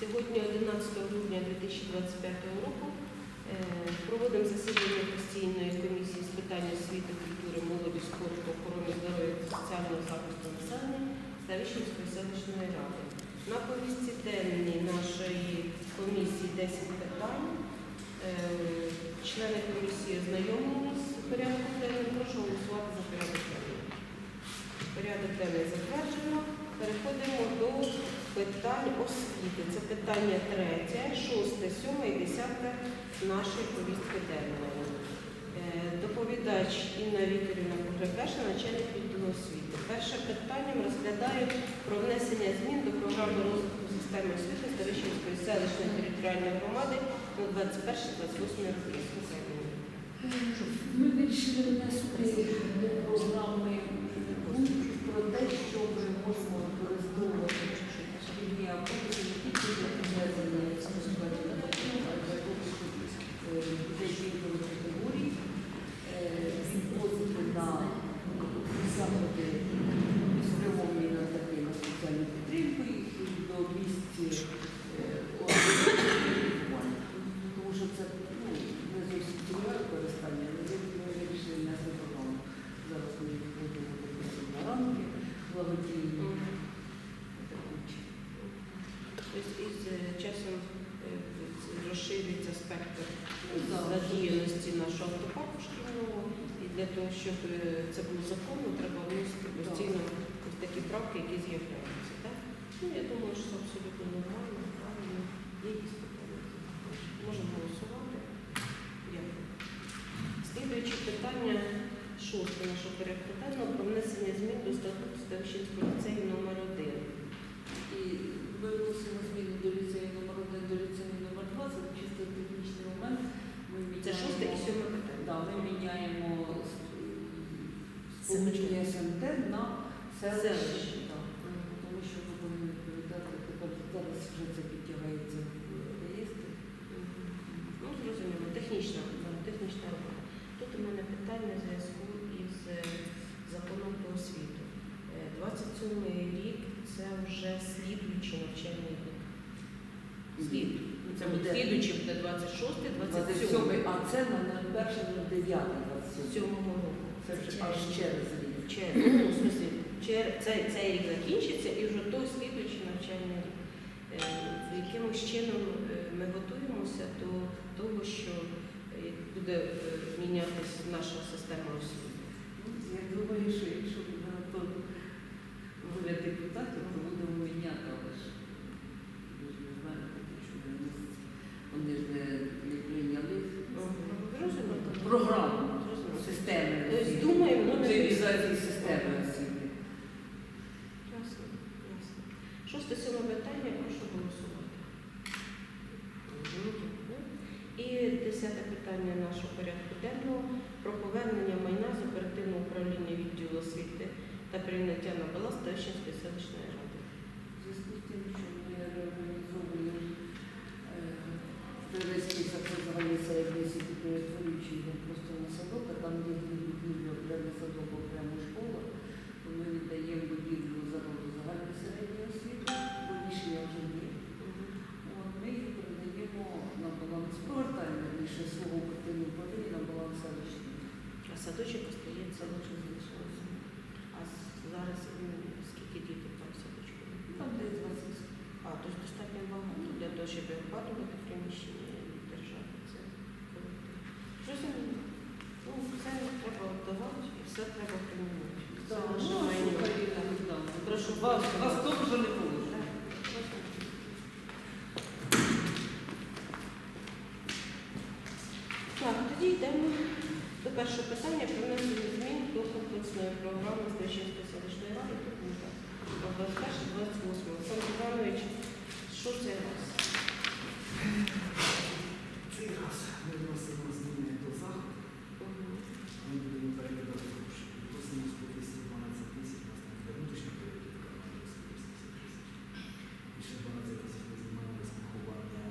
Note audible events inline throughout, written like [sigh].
Сьогодні 11 грудня 2025 року е, проводимо засідання постійної комісії з питань освіти, культури, молоді, спорту, охорони здоров'я та соціального захисту населення Ставищенської селищної ради. На повістці денній нашої комісії 10 питань. Е, Члени комісії ознайомлені з порядком денним. Прошу голосувати за порядок денний. Порядок денний затверджено. Переходимо до питань освіти. Це питання третє, шосте, сьоме і десяте нашої повістки денної. Е, Доповідач Інна Вікторівна Погребеша, начальник відділу освіти. Перше питання ми розглядаємо про внесення змін до програми розвитку системи освіти Ставищенської селищної територіальної громади на 21-28 роки. Ми вирішили внести програми про те, що вже можемо автобуси не тільки для підвезення самоскладів, а для дітей вікових категорій, е, відвозити на заходи спрямовані на такі на соціальну підтримку і до місць е, організування. Тому що це ну, не зовсім цільове використання, але ми ми вирішили внести програму. Зараз ми будемо такі на ранки, благодійні. Тобто із е, часом е, розширюється спектр Да. задіяності нашого автопарку шкільного. І для того, щоб е, це було законно, треба вносити постійно ось такі правки, які з'являються. Так? Ну, я думаю, що це абсолютно нормально, правильно. Є якісь питання? Можемо голосувати. Дякую. Слідуюче питання шосте нашого порядку денного про внесення змін до статуту Ставищенського ліцею номер 1 І ми вносимо зміни до ліцею номер 1 до ліцею номер 2, це чисто технічний момент. Ми Це шосте і сьоме питання. Да, ми міняємо сполучення СМТ на селище. Селище. Тому що ми повинні відповідати тепер зараз вже це підтягається в реєстр. Ну, зрозуміло, технічна, технічна робота. Тут у мене питання в зв'язку із е, законом про освіту. Е, 27 рік це вже слідуючий навчальний рік. Слід. Це буде слідуючий буде 26, 27, 27, а це на 01, 09, 27. року. Це вже аж через рік. Ну, в чер, цей, цей рік закінчиться і вже той слідуючий навчальний рік. Е, Якимось чином е, ми готуємося до того, що е, буде е, мінятися наша система освіти. Ну, Я думаю, що якщо буде на то депутатів, то будемо міняти, але ж ви ж не знаєте, що вони, вони ж не, не прийняли Зрозуміло. програму Зрозуміло. системи. Тобто освіти, думаємо, ну, не утилізації системи освіти. Ясно, ясно. Шосте сьоме питання, прошу голосувати. І десяте питання нашого порядку денного про повернення майна з оперативного управління відділу освіти та прийняття на баланс Ставищенської селищної ради. В зв'язку з тим, що ми реорганізовуємо Стрілецький садок загальний середній освіти, перетворюючи його просто на садок, а там є будівля окремий садок, окрема школа, то ми віддаємо будівлю заводу загальної середньої освіти, бо рішення вже є. От, ми їх передаємо на баланс, повертаємо більше свого оперативного управління на баланс селищної. А садочок остається, садочок залишилося. А з- зараз м, скільки дітей там в садочку? Там десь 20 А, тобто достатньо багато для того, щоб опалювати приміщення і держати це колектив. Зрозуміло. Ну, все треба вдавати і все треба приймати. Це Так, наше ну, майно. слухай, Так. да. Прошу Вас, вас. вас теж вже не було. Так. Так, до першого питання про внесення змін до комплексної програми Знищенської селищної ради Тухмука. 21-28. Олександр Іванович, що це раз? Це раз ми вносимо зміни до заходу, Мгм. ми будемо переглядати гроші. Просимо сплатити 12 тисяч, у нас там буде внутрішня перевірка, команда 80 тисяч. І ще 12 тисяч ми знімаємо страхування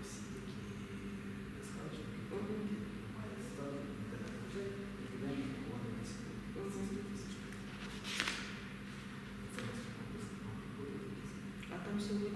осіб, які не скаржені, Мгм. які мають стаж, і так далі. І підемо страхування десь Мгм. 100 тисяч. Це у нас комплексна робота. А там всього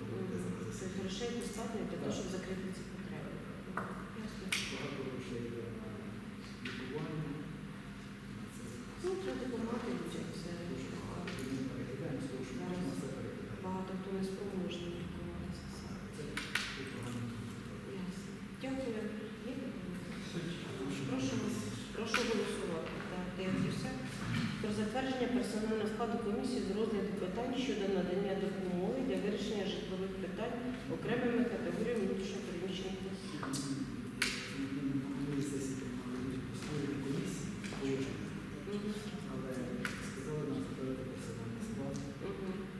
грошей достатньо для того, щоб закрити ці потреби. Ясно. Багато грошей йде на лікування, на це. Ну, треба допомагати людям. Це Дуже багато. Ми не перекидаємо з того, що можна все перекидати. багато хто не спроможний лікуватися. Це є програма. Ясно. Дякую. Є питання? Прошу, прошу голосувати. Так, дивлюся. Про затвердження персонального складу комісії з розгляду питань щодо надання допомоги для вирішення житлових питань окремими категоріями внутрішньопереміщених осіб. Але сказали нам затвердити персональний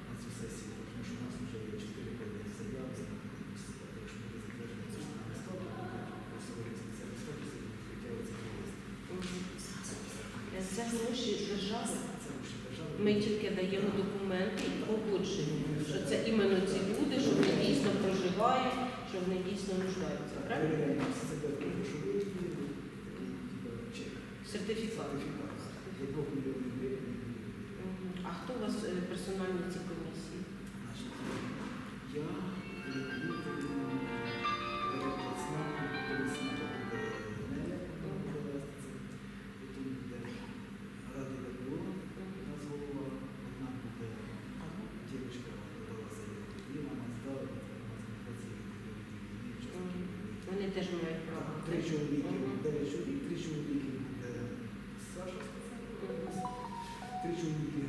на цю сесію, тому що у нас вже є чотири подані заяви за Якщо ми затверджуємо персональний склад, Це гроші держави. Ми тільки даємо документи і погодження, що це іменно ці люди, що вони дійсно проживають, що вони дійсно нуждаються. Правильно? Сертифікат. А хто у вас е, персональні ці комісії? Теж мають право. Три чоловіки, дев'ять чоловік, три чоловіки. Саша спеціально, три чоловіки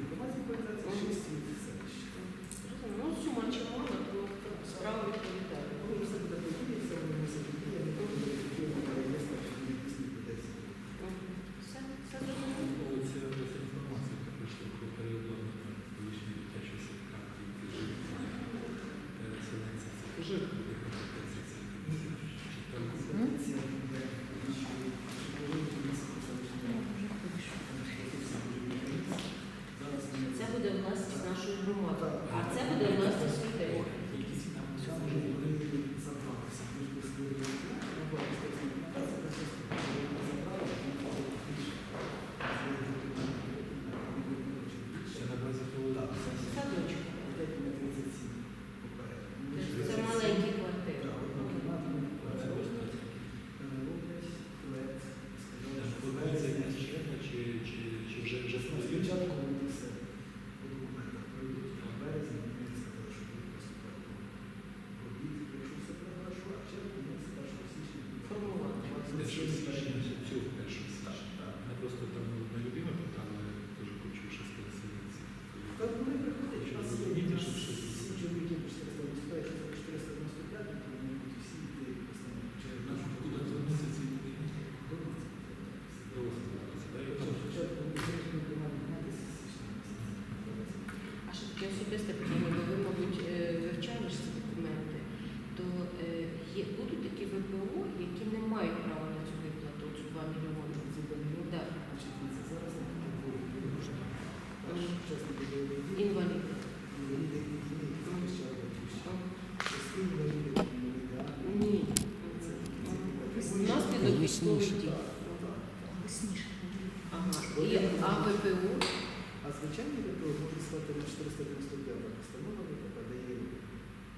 195 постановами, яка дає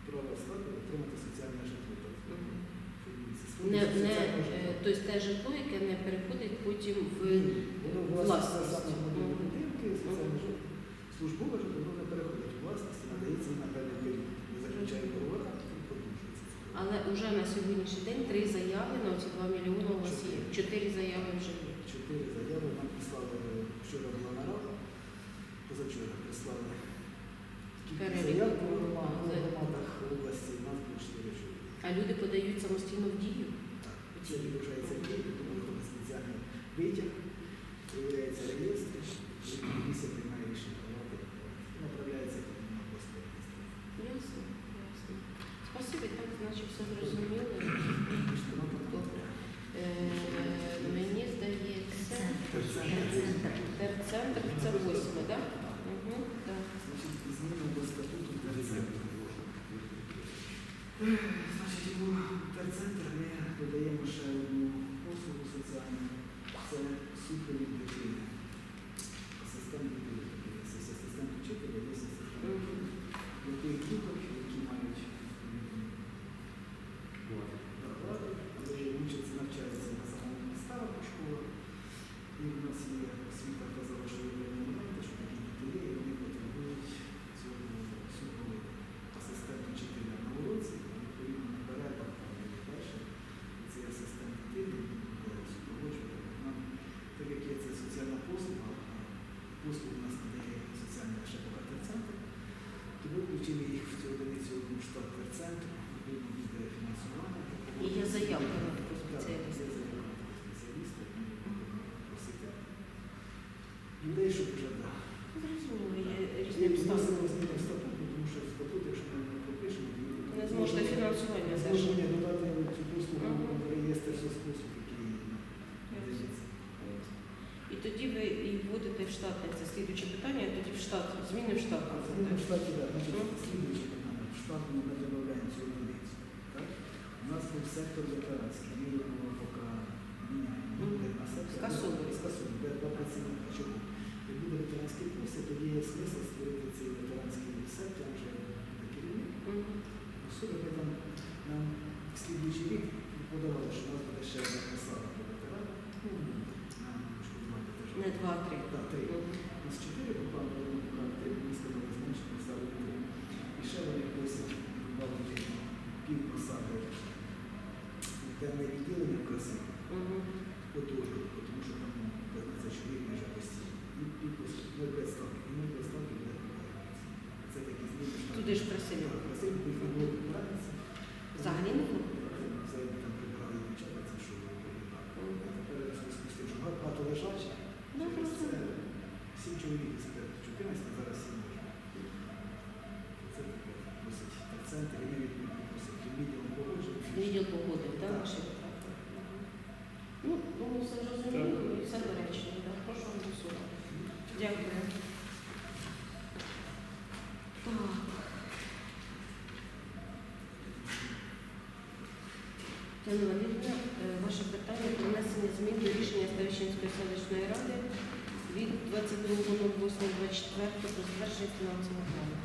право складу отримати соціальне житло. Не, не, тобто те житло, яке не переходить потім в власність. Службове житло не переходить власність, надається на певний період. Не заключає договора, і продовжується. Але вже на сьогоднішній день три заяви на ці 2 мільйони у вас є. Чотири заяви вже є. Чотири заяви нам прислали е, вчора була нарада, позавчора прислали. Перелік. громадах заяв. громадах області, у нас чотири чоловіка. А люди подають самостійно в дію. Так, Це відбувається дії, тому виходить спеціальний витяг, виявляється реєстр, і комісія приймає рішення давати, направляється на пост Ясно, ясно. Спасибі, так, значить, все зрозуміло. Е, мені здається, терцентр це восьме, так? Значить, зміни до статуту терцентру. Значить, у терцентр ми додаємо ще одну послугу соціальну. Це супровід дитини. ми зможемо додати цю послугу в реєстр соцпослуг, який І тоді ви і вводите в штат, це слідуюче питання, тоді в штат, зміни в штат. Зміни в штаті, так. Значить, слідуюче питання. В штат ми не додаємо цю одиницю. У нас був сектор ветеранський, ми його поки міняємо. Скасовує. Скасовує, два працівника. Чому? Як буде ветеранський курс, тоді є смисл створити цей ветеранський сектор вже керівник. Особливо там нам в слідуючий рік подавали, що у нас буде ще одна посада по ветеранам. Ну, нам теж. Не два, три. Так, три. У нас чотири поправили три, мені сказали, зменшити поставили три. І ще вони просять добавити пів посади. Темне відділення в Мгм. отожу, тому що там ну, 15 чоловік майже постійно. І пів посади, ну, без ставки. І ми без ставки буде. Це такі зміни. Туди ж їх не було поправитися. Взагалі не було? Взагалі там прибирали дівчата, це що було так. Мгм. А тепер я щось спустив, що багато лежачі. Ну, Через це просто. Сім чоловік із 14, зараз сім можна. Це таке досить в центрі, і ми відповідно просить відділом погодження. Відділ погодив, так? Ваші поправки? Ну, думаю, все зрозуміло і все доречно. Так, прошу голосувати. Дякую. Так. Тетяна Валерівна, е, ваше питання про внесення змін до рішення Ставищенської селищної ради від 22.08.24 про затвердження фінансового плану.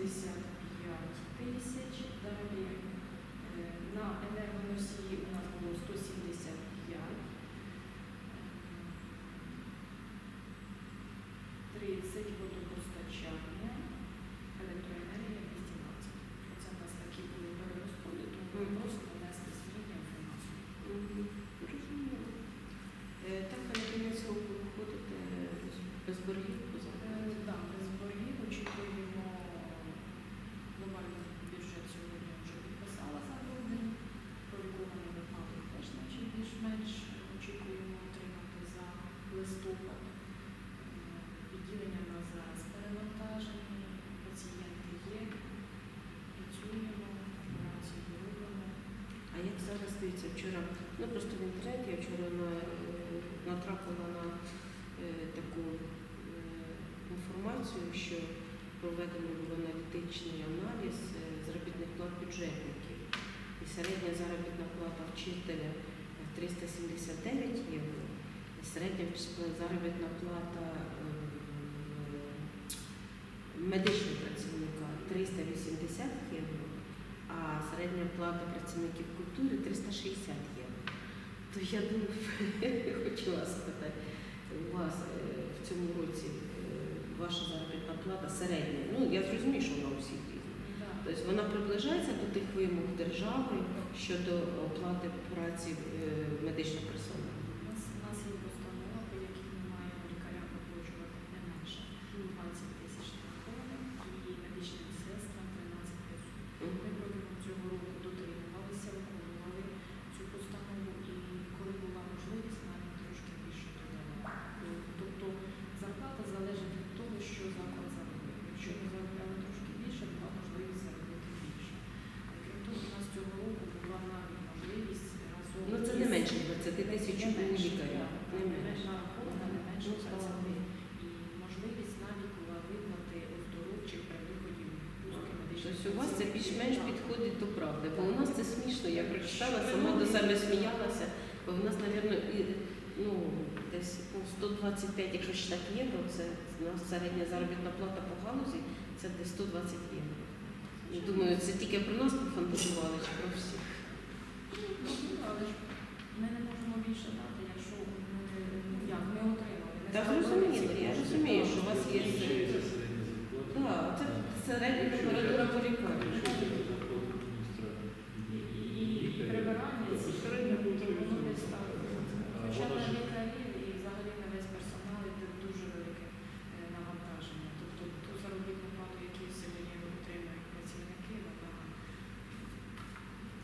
65 тисяч. Далі е, на енергоносії у нас було 175, 30 годин. Ну просто в інтернеті я вчора е, натрапила на е, таку е, інформацію, що проведено було аналітичний аналіз заробітних плат бюджетників. І середня заробітна плата вчителя 379 євро, середня заробітна плата е, медичного працівника 380 євро, а середня плата працівників культури 360 євро. То я думаю, [laughs] хочу вас спитати, у вас е, в цьому році е, ваша заробітна плата середня. Ну, я зрозумію, що вона у всіх різна. Тобто вона приближається до тих вимог держави щодо оплати праці е, медичного персоналу. У нас, у нас є постанова, по якій ми маємо лікарям оплачувати не менше 20 тисяч нарахованих і медичним сестрам 13 тисяч. Ми протягом цього року дотримувалися, виконували цю постанову і коли була можливість, навіть трошки більше додавали. Тобто зарплата залежить від того, що заклад заробив. Якщо ми заробляли трошки більше, була можливість заробити більше. Крім того, у нас цього року була навіть можливість разом Ну це не із- менше 20 тисяч не у менше, лікаря. так, Не не менше менше. нарахована, не менше Ну, слава працівник. І можливість навіть була виплати оздоровчих при виході в Тобто у вас це більш-менш підходить до правди, бо у нас це смішно. Я прочитала, сама до себе сміялася, бо в нас, мабуть, і, ну, десь ну, 125, якщо читати євро, це у нас середня заробітна плата по галузі, це десь 120 євро. І думаю, це тільки про нас пофантазували чи про всіх. Ну, але ж ми не можемо більше дати, якщо ми, ну, як, ми отримали. Ми Та зрозуміло, я розумію, що у вас є Ще є середня температура по лікарні. І прибирання ці. Хоча на лікарів і взагалі на весь персонал йде дуже велике е, навантаження. Тобто заробітну плату, яку сьогодні отримують працівники, вона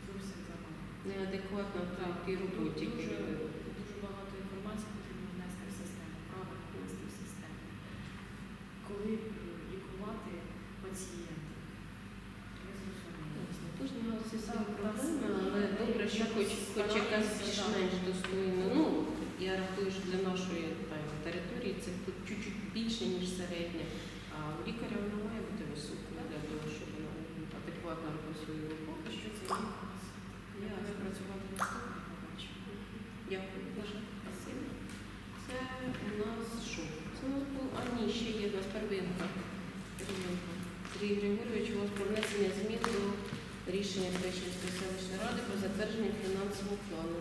зовсім замала. Неадекватно в роботі. Це чуть-чуть більше, ніж середня. А у лікаря вона має бути високою для того, щоб вона адекватно робила свою роботу. Що це. Я не працювати наступного побачимо. Дякую дуже. Спасибо. Це у нас що? Це у нас був, а ні, ще є у нас первинка. Первинка. Сергій Григорович, у вас про внесення змін до рішення Печерської селищної ради про затвердження фінансового плану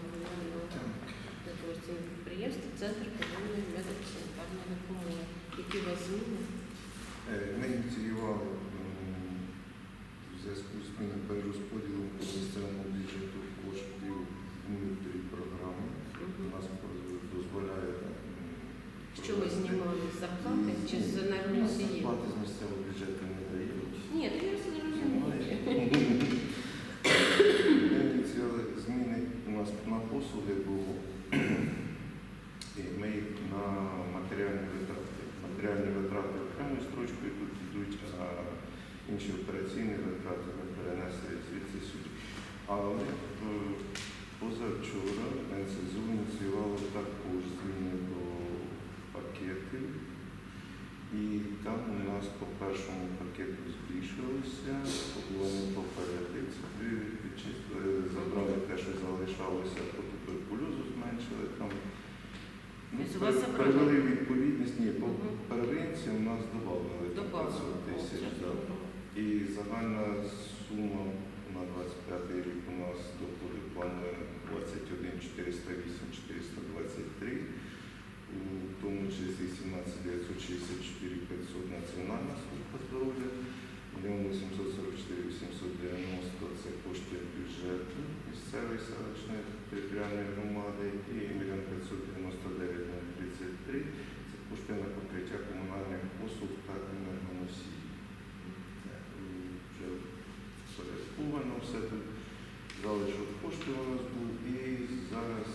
некомерційного підприємства Центр первинної медико-санітарної допомоги. Які у вас зміни? Е, Ми ініціювали в зв'язку з перерозподілом по місцевому бюджету коштів внутрі програми. У нас дозволяє Що ви знімали зарплати чи з енергоносіїв? Зарплати з місцевого бюджету не дають. Ні, то я все зрозумію. Ми ініціювали зміни у нас на послуги було. І ми їх на матеріальні витрати. Матеріальні витрати окремою строчкою тут йдуть, а інші операційні витрати ми перенесли звідси сюди. Але е, позавчора НСЗУ ініціювало також зміни до пакетів. І там у нас по першому пакету збільшилося, вони попереди це відчислили, забрали те, що залишалося по туберкульозу, зменшили там. Ну, Тобто у вас пер- відповідність, ні, по первинці у нас додали Добавили. 500 тисяч. да. І загальна сума на 25 рік у нас доходи планує 21 408 423, у тому числі 17 964 500 Національна служба здоров'я, 1 844 890 це кошти бюджету місцевої селищної територіальної громади і 1 599 033 це кошти на покриття комунальних послуг та енергоносії. Вже порядковано все тут. Залишок коштів у нас був і зараз